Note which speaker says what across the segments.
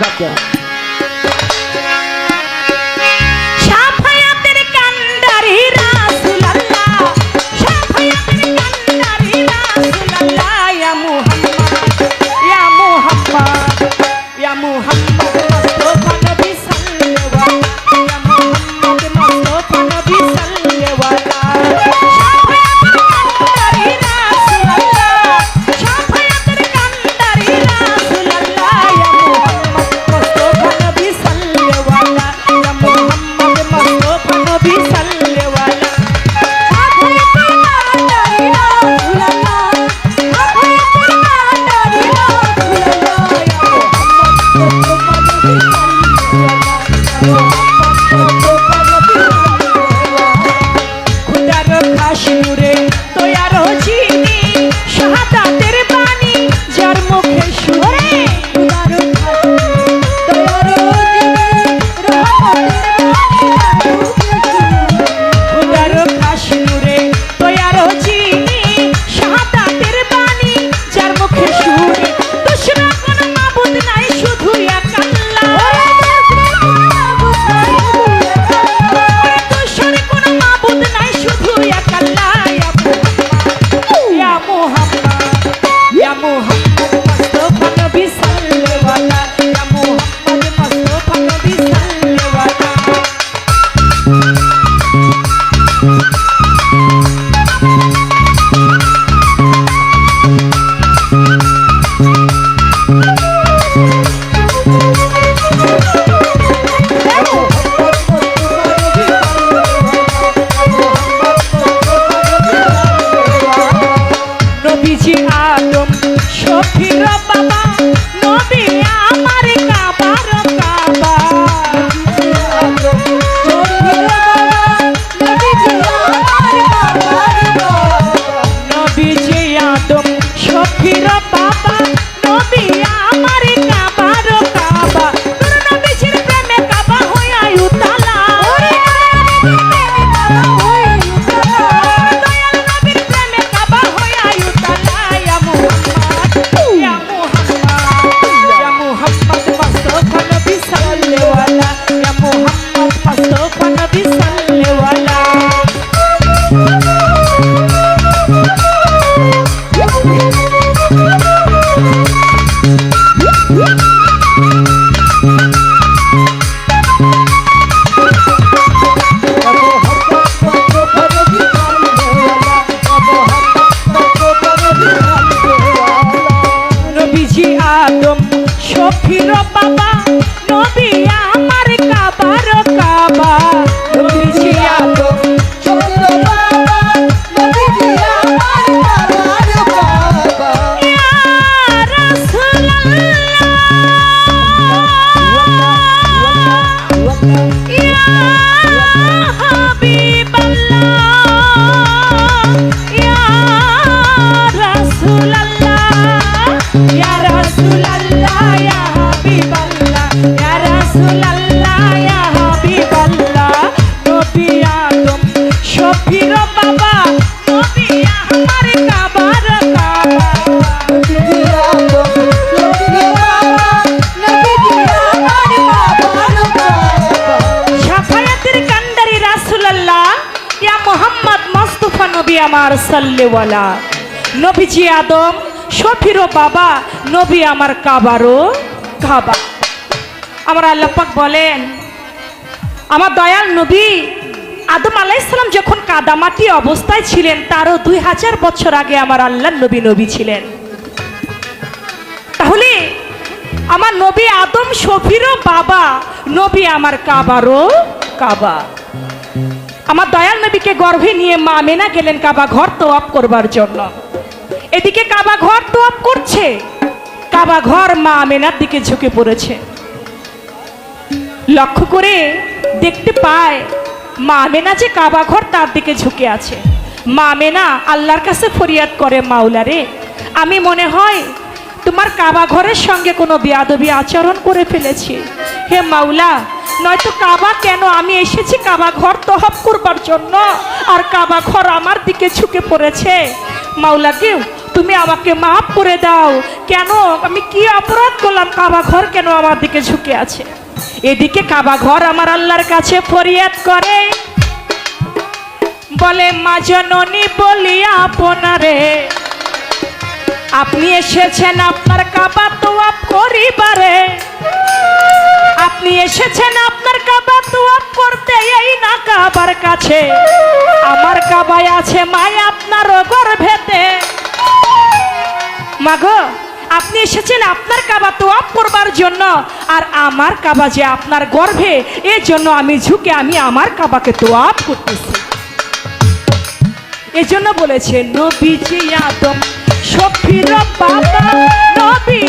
Speaker 1: up there. নবী আমার সাল্লেওয়ালা। নবীজি আদম শফিরও বাবা, নবী আমার কাবারও কাবা। আমার আল্লাহ পাক বলেন, আমার দয়াল নবী আদম আলাইসালাম যখন কাদামাটি অবস্থায় ছিলেন, তারও দুই হাজার বছর আগে আমার আল্লাহ নবী নবী ছিলেন। তাহলে আমার নবী আদম শফিরও বাবা, নবী আমার কাবারও কাবা। আমার দয়াল নবীকে গর্ভে নিয়ে মা মেনা গেলেন কাবা ঘর তোয়াপ করবার জন্য। এদিকে কাবা ঘর তোয়াপ করছে, কাবা ঘর মা মেনার দিকে ঝুঁকে পড়েছে। লক্ষ্য করে দেখতে পায়, মা মেনা যে কাবা ঘর তার দিকে ঝুঁকে আছে। মা মেনা আল্লাহর কাছে ফরিয়াদ করে, মাওলারে, আমি মনে হয় তোমার কাবা ঘরের সঙ্গে কোনো বেয়াদবি আচরণ করে ফেলেছি। হে মাওলা নয়তো কাবা কেন? আমি এসেছি কাবা ঘর তহব করবার জন্য। আর কাবা ঘর আমার দিকে ঝুঁকে পড়েছে। মাওলা কেউ তুমি আমাকে মাফ করে দাও। কেন? আমি কি অপরাধ করলাম? কাবা ঘর কেন আমার দিকে ঝুঁকে আছে? এদিকে কাবা ঘর আমার আল্লাহর কাছে ফরিয়াদ করে। বলে, মা জননী, বলি আপনারে, আপনি এসেছেন আপনার কাবা তোয়াপ করিবারে। আপনি এসেছেন আপনার কাবা তোয়াপ করতে, এই না কাবার কাছে। আমার কাবায় আছে মায় আপনার গর্ভেতে। মাগো, আপনি এসেছেন আপনার কাবা তোয়াপ করবার জন্য, আর আমার কাবা যে আপনার গর্ভে এর জন্য আমি ঝুঁকে আমি আমার কাবাকে তোয়াপ করতেছি। এজন্য বলেছে, নবীজি আদম শফির বাবা নবী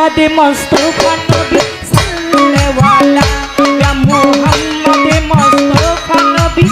Speaker 1: মুহাম্মদ মুস্তাফা নবী সাল্লাল্লাহু সাল্লাল্লাহু ইয়া মুহাম্মদ মুস্তাফা নবী